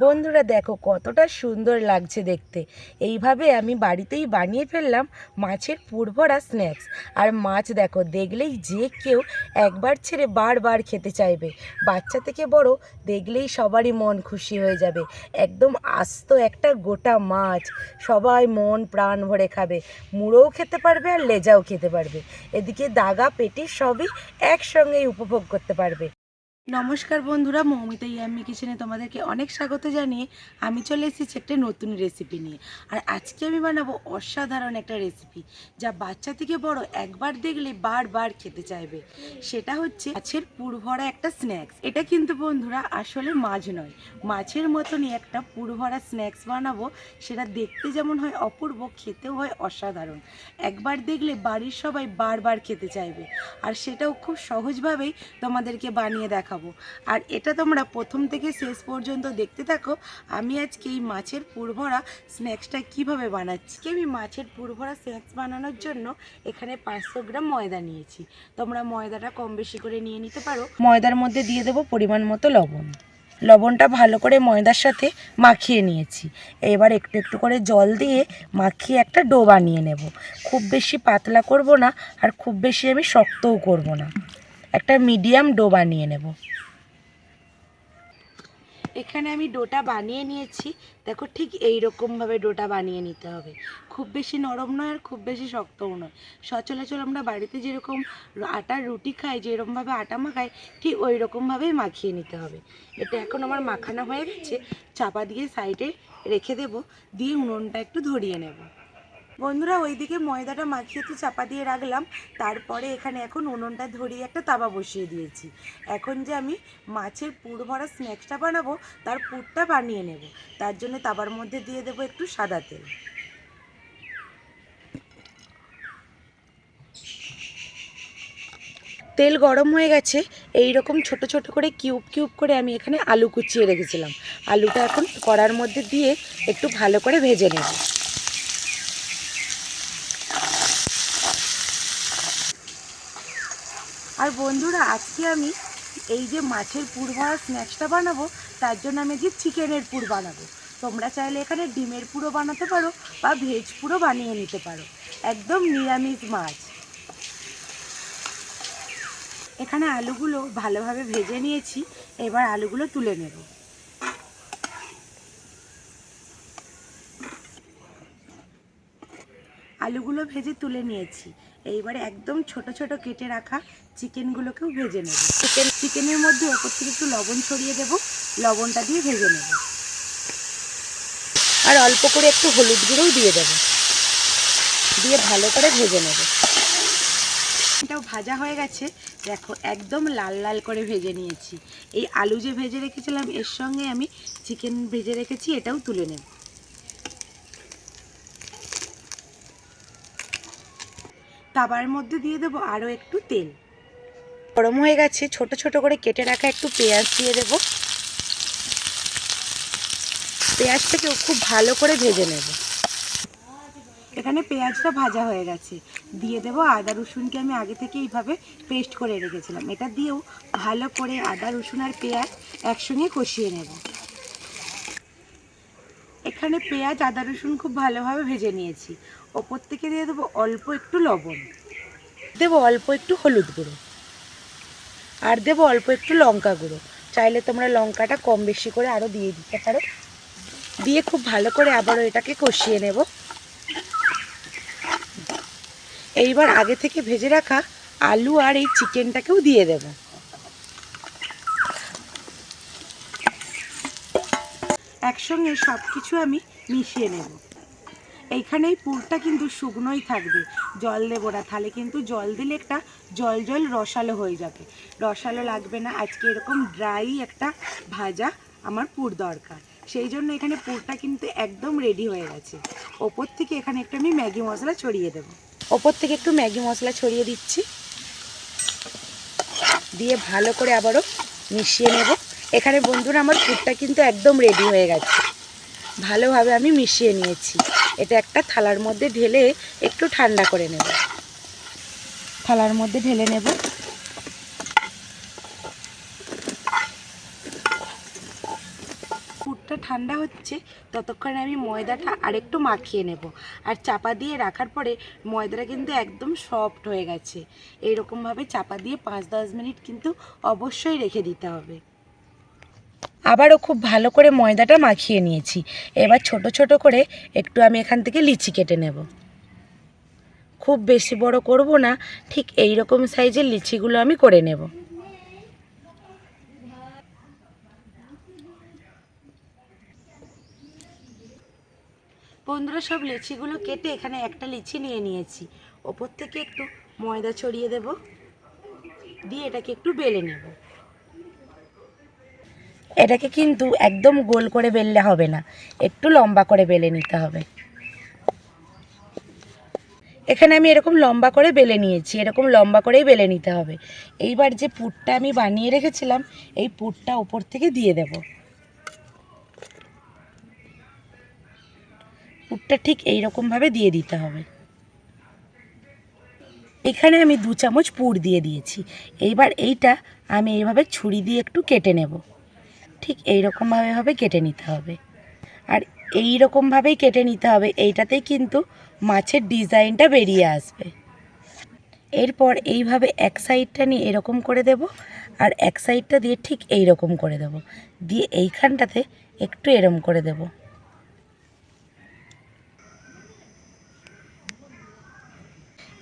বন্ধুরা দেখো কতটা সুন্দর লাগছে দেখতে। এইভাবে আমি বাড়িতেই বানিয়ে ফেললাম মাছের পুরভরা স্ন্যাক্স আর মাছ দেখো, দেখলেই যে কেউ একবার ছেড়ে বারবার খেতে চাইবে। বাচ্চা থেকে বড় দেখলেই সবারই মন খুশি হয়ে যাবে। একদম আস্ত একটা গোটা মাছ, সবাই মন প্রাণ ভরে খাবে। মুড়োও খেতে পারবে আর লেজাও খেতে পারবে। এদিকে দাগা, পেটি সবই একসঙ্গেই উপভোগ করতে পারবে। নমস্কার বন্ধুরা, মৌমিতা ইয়াম্মি কিচেনে তোমাদেরকে অনেক স্বাগত জানিয়ে আমি চলে এসেছি একটা নতুন রেসিপি নিয়ে। আর আজকে আমি বানাবো অসাধারণ একটা রেসিপি যা বাচ্চা থেকে বড় একবার দেখলে বারবার খেতে চাইবে। সেটা হচ্ছে মাছের পুরভরা একটা স্ন্যাক্স এটা কিন্তু বন্ধুরা আসলে মাছ নয়, মাছের মতনই একটা পুরভরা স্ন্যাক্স বানাবো। সেটা দেখতে যেমন হয় অপূর্ব, খেতেও হয় অসাধারণ। একবার দেখলে বাড়ির সবাই বারবার খেতে চাইবে। আর সেটাও খুব সহজভাবেই তোমাদেরকে বানিয়ে দেখাবো আর এটা তোমরা প্রথম থেকে শেষ পর্যন্ত দেখতে থাকো। আমি আজকে এই মাছের পুরভরা স্ন্যাক্সটা কীভাবে বানাচ্ছি? আমি মাছের পুরভরা স্ন্যাক্স বানানোর জন্য এখানে পাঁচশো গ্রাম ময়দা নিয়েছি। তোমরা ময়দাটা কম বেশি করে নিয়ে নিতে পারো। ময়দার মধ্যে দিয়ে দেবো পরিমাণ মতো লবণ। লবণটা ভালো করে ময়দার সাথে মাখিয়ে নিয়েছি। এবার একটু একটু করে জল দিয়ে মাখিয়ে একটা ডো বানিয়ে নেব। খুব বেশি পাতলা করব না আর খুব বেশি আমি শক্তও করব না। একটা মিডিয়াম ডো বানিয়ে নেব। এখানে আমি ডোটা বানিয়ে নিয়েছি। দেখো ঠিক এই রকমভাবে ডোটা বানিয়ে নিতে হবে। খুব বেশি নরম নয় আর খুব বেশি শক্তও নয়। সচরাচর আমরা বাড়িতে যেরকম আটার রুটি খাই, যেরকমভাবে আটা মাখাই, ঠিক ওই রকমভাবেই মাখিয়ে নিতে হবে। এটা এখন আমার মাখানো হয়ে গেছে। চাপা দিয়ে সাইডে রেখে দেব। দিয়ে উনুনটা একটু ধরিয়ে নেব। বন্ধুরা, ওইদিকে ময়দাটা মাখিয়ে তো চাপা দিয়ে রাখলাম। তারপরে এখানে এখন উনুনটা ধরিয়ে একটা তাবা বসিয়ে দিয়েছি। এখন যে আমি মাছের পুর ভরা স্ন্যাক্সটা বানাবো, তার পুরটা বানিয়ে নেব। তার জন্য তাবার মধ্যে দিয়ে দেবো একটু সাদা তেল। তেল গরম হয়ে গেছে। এই রকম ছোট ছোট করে কিউব কিউব করে আমি এখানে আলু কুচিয়ে রেখেছিলাম। আলুটা এখন কড়ার মধ্যে দিয়ে একটু ভালো করে ভেজে নেব। বন্ধুরা, আজকে আমি এই যে মাছের পুর ভরা স্ন্যাক্সটা বানাবো, তার জন্য আমি যে চিকেনের পুর বানাবো। তোমরা চাইলে এখানে ডিমের পুরো বানাতে পারো বা ভেজ পুরো বানিয়ে নিতে পারো। একদম নিরামিষ মাছ। এখানে আলুগুলো ভালোভাবে ভেজে নিয়েছি, এবার আলুগুলো তুলে নেব। আলুগুলো ভেজে তুলে নিয়েছি। এইবারে একদম ছোট ছোট কেটে রাখা চিকেনগুলোকেও ভেজে নেব। চিকেন, চিকেনের মধ্যে ওপর থেকে একটু লবণ ছড়িয়ে দেব। লবণটা দিয়ে ভেজে নেব। আর অল্প করে একটু হলুদ গুঁড়োও দিয়ে দেব। দিয়ে ভালো করে ভেজে নেব। এটাও ভাজা হয়ে গেছে। দেখো, একদম লাল লাল করে ভেজে নিয়েছি। এই আলু যে ভেজে রেখেছিলাম, এর সঙ্গে আমি চিকেন ভেজে রেখেছি, এটাও তুলে নেব। তাবার মধ্যে দিয়ে দেবো আরও একটু তেল। গরম হয়ে গেছে ছোট ছোট করে কেটে রাখা একটু পেঁয়াজ দিয়ে দেব। পেঁয়াজটাকেও খুব ভালো করে ভেজে নেব। এখানে পেঁয়াজটা ভাজা হয়ে গেছে। দিয়ে দেবো আদা রসুনকে আমি আগে থেকে এইভাবে পেস্ট করে রেখেছিলাম। এটা দিয়েও ভালো করে আদা রসুন আর পেঁয়াজ একসঙ্গে কষিয়ে নেব। এখানে পেঁয়াজ, আদা, রসুন খুব ভালোভাবে ভেজে নিয়েছি। ওপর থেকে দিয়ে দেবো অল্প একটু লবণ। দেবো অল্প একটু হলুদ গুঁড়ো। আর দেবো অল্প একটু লঙ্কা গুঁড়ো। চাইলে তোমরা লঙ্কাটা কম বেশি করে আরও দিয়ে দিতে পারো। দিয়ে খুব ভালো করে আবারও এটাকে কষিয়ে নেব। এইবার আগে থেকে ভেজে রাখা আলু আর এই চিকেনটাকেও দিয়ে দেব। একসঙ্গে সব কিছু আমি মিশিয়ে নেব। এইখানে এই পুরটা কিন্তু শুকনোই থাকবে। জল দেবো না, তাহলে কিন্তু জল দিলে একটা জল জল রসালো হয়ে যাবে। রসালো লাগবে না, আজকে এরকম ড্রাই একটা ভাজা আমার পুর দরকার। সেই জন্য এখানে পুরটা কিন্তু একদম রেডি হয়ে গেছে। ওপর থেকে এখানে একটু আমি ম্যাগি মশলা ছড়িয়ে দেবো। ওপর থেকে একটু ম্যাগি মশলা ছড়িয়ে দিচ্ছি। দিয়ে ভালো করে আবারও মিশিয়ে নেব। এখানে বন্ধুরা, আমার পুরটা কিন্তু একদম রেডি হয়ে গেছে। ভালোভাবে আমি মিশিয়ে নিয়েছি। এটা একটা থালার মধ্যে ঢেলে একটু ঠান্ডা করে নেব। থালার মধ্যে ঢেলে নেব। পুরটা ঠান্ডা হচ্ছে, ততক্ষণে আমি ময়দাটা আরেকটু মাখিয়ে নেব। আর চাপা দিয়ে রাখার পরে ময়দাটা কিন্তু একদম সফট হয়ে গেছে। এইরকমভাবে চাপা দিয়ে পাঁচ দশ মিনিট কিন্তু অবশ্যই রেখে দিতে হবে। আবারও খুব ভালো করে ময়দাটা মাখিয়ে নিয়েছি। এবার ছোট ছোট করে একটু আমি এখান থেকে লিচি কেটে নেব। খুব বেশি বড় করব না, ঠিক এই রকম সাইজের লিচিগুলো আমি করে নেব। বন্ধুরা, সব লিচিগুলো কেটে এখানে একটা লিচি নিয়ে নিয়েছি। ওপর থেকে একটু ময়দা ছড়িয়ে দেব, দিয়ে এটাকে একটু বেলে নেব। এটাকে কিন্তু একদম গোল করে বেললে হবে না। একটু লম্বা করে বেলে নিতে হবে। এখানে আমি এরকম লম্বা করে বেলে নিয়েছি, এরকম লম্বা করেই বেলে নিতে হবে। এইবার যে পুরটা আমি বানিয়ে রেখেছিলাম, এই পুরটা ওপর থেকে দিয়ে দেব। পুরটা ঠিক এই রকমভাবে দিয়ে দিতে হবে। এখানে আমি দু চামচ পুর দিয়ে দিয়েছি। এইবার এইটা আমি এইভাবে ছুরি দিয়ে একটু কেটে নেব। ঠিক এই রকমভাবে হবে কেটে নিতে হবে। আর এই রকমভাবেই কেটে নিতে হবে, এইটাতেই কিন্তু মাছের ডিজাইনটা বেরিয়ে আসবে। এরপর এইভাবে এক সাইডটা নিয়ে এরকম করে দেব, আর এক সাইডটা দিয়ে ঠিক এই রকম করে দেব। দিয়ে এইখানটাতে একটু এরম করে দেব।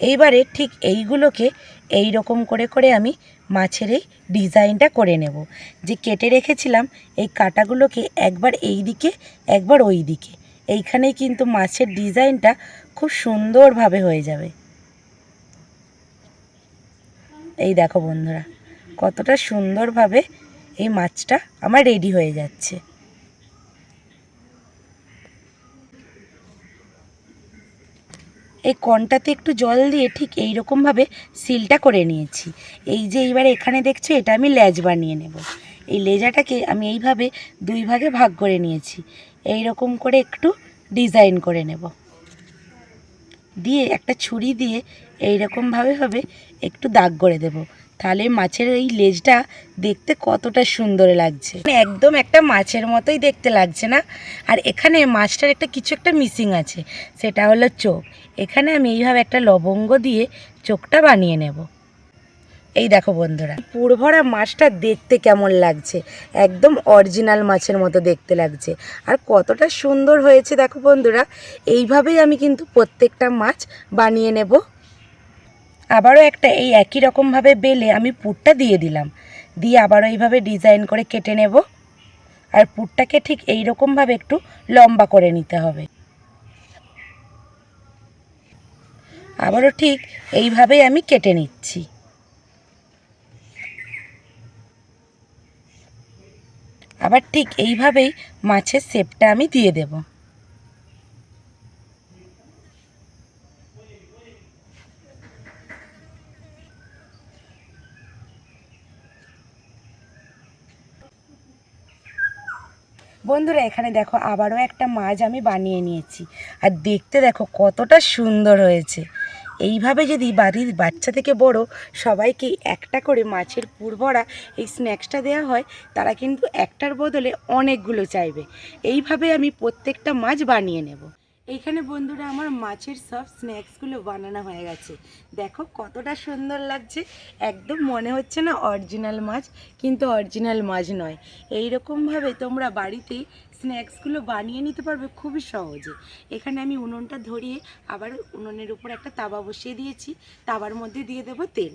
এইবারে ঠিক এইগুলোকে এই রকম করে করে আমি মাছের এই ডিজাইনটা করে নেব। যে কেটে রেখেছিলাম, এই কাটাগুলোকে একবার এই দিকে, একবার ওই দিকে। এইখানেই কিন্তু মাছের ডিজাইনটা খুব সুন্দরভাবে হয়ে যাবে। এই দেখো বন্ধুরা, কতটা সুন্দরভাবে এই মাছটা আমার রেডি হয়ে যাচ্ছে। এই কনটাতে একটু জল দিয়ে ঠিক এই রকমভাবে সিলটা করে নিয়েছি। এই যে এইবার এখানে দেখছ, এটা আমি লেজ বানিয়ে নেব। এই লেজাটাকে আমি এইভাবে দুই ভাগে ভাগ করে নিয়েছি। এই রকম করে একটু ডিজাইন করে নেব। দিয়ে একটা ছুরি দিয়ে এইরকমভাবে হবে একটু দাগ করে দেব। তাহলে মাছের এই লেজটা দেখতে কতটা সুন্দর লাগছে। মানে একদম একটা মাছের মতোই দেখতে লাগছে না? আর এখানে মাছটার একটা কিছু একটা মিসিং আছে, সেটা হলো চোখ। এখানে আমি এইভাবে একটা লবঙ্গ দিয়ে চোখটা বানিয়ে নেব। এই দেখো বন্ধুরা, পুরভরা মাছটা দেখতে কেমন লাগছে? একদম অরিজিনাল মাছের মতো দেখতে লাগছে। আর কতটা সুন্দর হয়েছে দেখো বন্ধুরা, এইভাবেই আমি কিন্তু প্রত্যেকটা মাছ বানিয়ে নেব। আবারও একটা এই একই রকমভাবে বেলে আমি পুরটা দিয়ে দিলাম। দিয়ে আবারও এইভাবে ডিজাইন করে কেটে নেব। আর পুরটাকে ঠিক এই রকমভাবে একটু লম্বা করে নিতে হবে। আবারও ঠিক এইভাবেই আমি কেটে নিচ্ছি। আবার ঠিক এইভাবেই মাছের শেপটা আমি দিয়ে দেব বন্ধুরা এখানে দেখো আবারও একটা মাছ আমি বানিয়ে নিয়েছি। আর দেখতে দেখো কতটা সুন্দর হয়েছে। এইভাবে যদি বাড়ির বাচ্চা থেকে বড় সবাইকে একটা করে মাছের পুর ভরা এই স্ন্যাক্সটা দেওয়া হয়, তারা কিন্তু একটার বদলে অনেকগুলো চাইবে। এইভাবে আমি প্রত্যেকটা মাছ বানিয়ে নেব। এইখানে বন্ধুরা আমার মাছের সব স্ন্যাক্সগুলো বানানো হয়ে গেছে। দেখো কতটা সুন্দর লাগছে। একদম মনে হচ্ছে না অরিজিনাল মাছ, কিন্তু অরিজিনাল মাছ নয়। এই রকমভাবে তোমরা বাড়িতেই স্ন্যাক্সগুলো বানিয়ে নিতে পারবে খুবই সহজে। এখানে আমি উনুনটা ধরিয়ে আবার উনুনের উপর একটা তাওয়া বসিয়ে দিয়েছি। তাওয়ার মধ্যে দিয়ে দেবো তেল।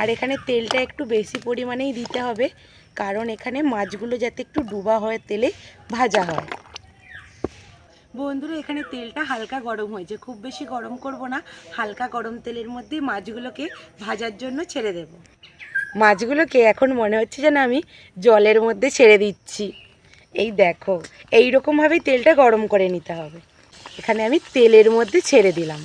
আর এখানে তেলটা একটু বেশি পরিমাণেই দিতে হবে, কারণ এখানে মাছগুলো যাতে একটু ডুবা হয়, তেলে ভাজা হয়। বন্ধুরা, এখানে তেলটা হালকা গরম হয়েছে। খুব বেশি গরম করব না, হালকা গরম তেলের মধ্যে মাছগুলোকে ভাজার জন্য ছেড়ে দেব। মাছগুলোকে এখন মনে হচ্ছে যেন আমি জলের মধ্যে ছেড়ে দিচ্ছি। এই দেখো এই রকমভাবেই তেলটা গরম করে নিতে হবে। এখানে আমি তেলের মধ্যে ছেড়ে দিলাম।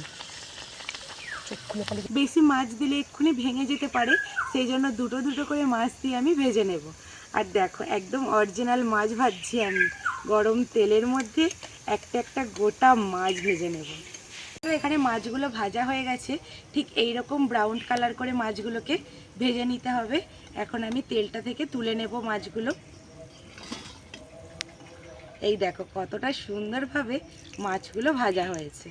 বেশি মাছ দিলে এক্ষুনি ভেঙে যেতে পারে, সেই জন্য দুটো দুটো করে মাছ দিয়ে আমি ভেজে নেব। আর দেখো, একদম অরিজিনাল মাছ ভাজছি আমি। গরম তেলের মধ্যে একটা একটা গোটা মাছ ভেজে নেব। এখানে মাছগুলো ভাজা হয়ে গেছে। ঠিক এই রকম ব্রাউন কালার করে মাছগুলোকে ভেজে নিতে হবে। এখন আমি তেলটা থেকে তুলে নেব মাছগুলো। এই দেখো কতটা সুন্দরভাবে মাছগুলো ভাজা হয়েছে।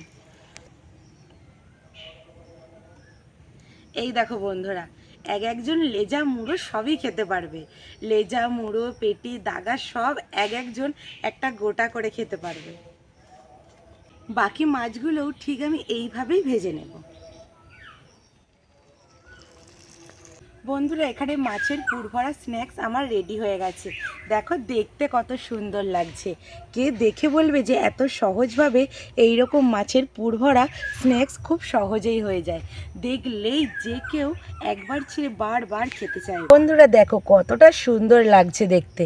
এই দেখো বন্ধুরা এক একজন লেজা মুড়ো সবই খেতে পারবে। লেজা মুড়ো, পেটি, দাগা সব এক একজন একটা গোটা করে খেতে পারবে। বাকি মাছগুলোও ঠিক আমি এইভাবেই ভেজে নেব। বন্ধুরা, এখানে মাছের পুরভরা স্ন্যাক্স আমার রেডি হয়ে গেছে। দেখো, দেখতে কত সুন্দর লাগছে। কে দেখে বলবে যে এত সহজভাবে এই রকম মাছের পুরভরা স্ন্যাক্স খুব সহজেই হয়ে যায়। দেখলেই যে কেউ একবার ছেড়ে বারবার খেতে চায় বন্ধুরা, দেখো, কতটা সুন্দর লাগছে দেখতে।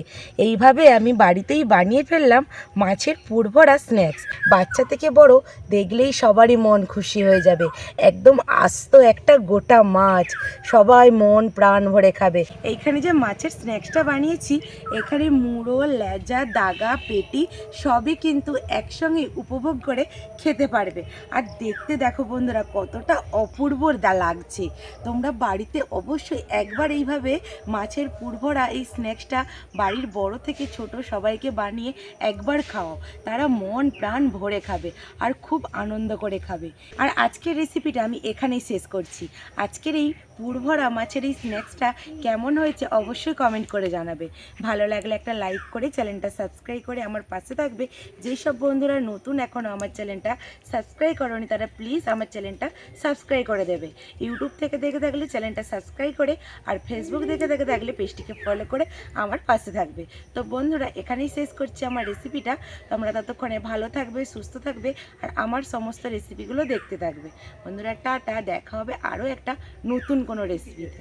এইভাবে আমি বাড়িতেই বানিয়ে ফেললাম মাছের পুরভরা স্ন্যাক্স বাচ্চা থেকে বড় দেখলেই সবারই মন খুশি হয়ে যাবে। একদম আস্ত একটা গোটা মাছ। সবাই মন প্রাণ ভরে খাবে। এইখানে যে মাছের স্ন্যাক্সটা বানিয়েছি, এখানে মুড়ো, লেজা, দাগা, পেটি সবই কিন্তু একসঙ্গে উপভোগ করে খেতে পারবে। আর দেখতে দেখো বন্ধুরা, কতটা অপূর্ব লাগছে। তোমরা বাড়িতে অবশ্যই একবার এইভাবে মাছের পূর্বরা এই স্ন্যাক্সটা বাড়ির বড় থেকে ছোট সবাইকে বানিয়ে একবার খাও। তারা মন প্রাণ ভরে খাবে আর খুব আনন্দ করে খাবে। আর আজকের রেসিপিটা আমি এখানেই শেষ করছি। আজকের এই পুরভরা মাছের এই স্ন্যাক্সটা কেমন হয়েছে অবশ্যই কমেন্ট করে জানাবে। ভালো লাগলে একটা লাইক করে চ্যানেলটা সাবস্ক্রাইব করে আমার পাশে থাকবে। যেই সব বন্ধুরা নতুন এখনও আমার চ্যানেলটা সাবস্ক্রাইব করনি, তারা প্লিজ আমার চ্যানেলটা সাবস্ক্রাইব করে দেবে। ইউটিউব থেকে দেখে থাকলে চ্যানেলটা সাবস্ক্রাইব করে আর ফেসবুক দেখে দেখে থাকলে পেজটিকে ফলো করে আমার পাশে থাকবে। তো বন্ধুরা, এখানেই শেষ করছি আমার রেসিপিটা তোমরা ততক্ষণে ভালো থাকবে, সুস্থ থাকবে আর আমার সমস্ত রেসিপিগুলো দেখতে থাকবে। বন্ধুরা, টাটা, দেখা হবে আরও একটা নতুন কোনো রেসিপিতে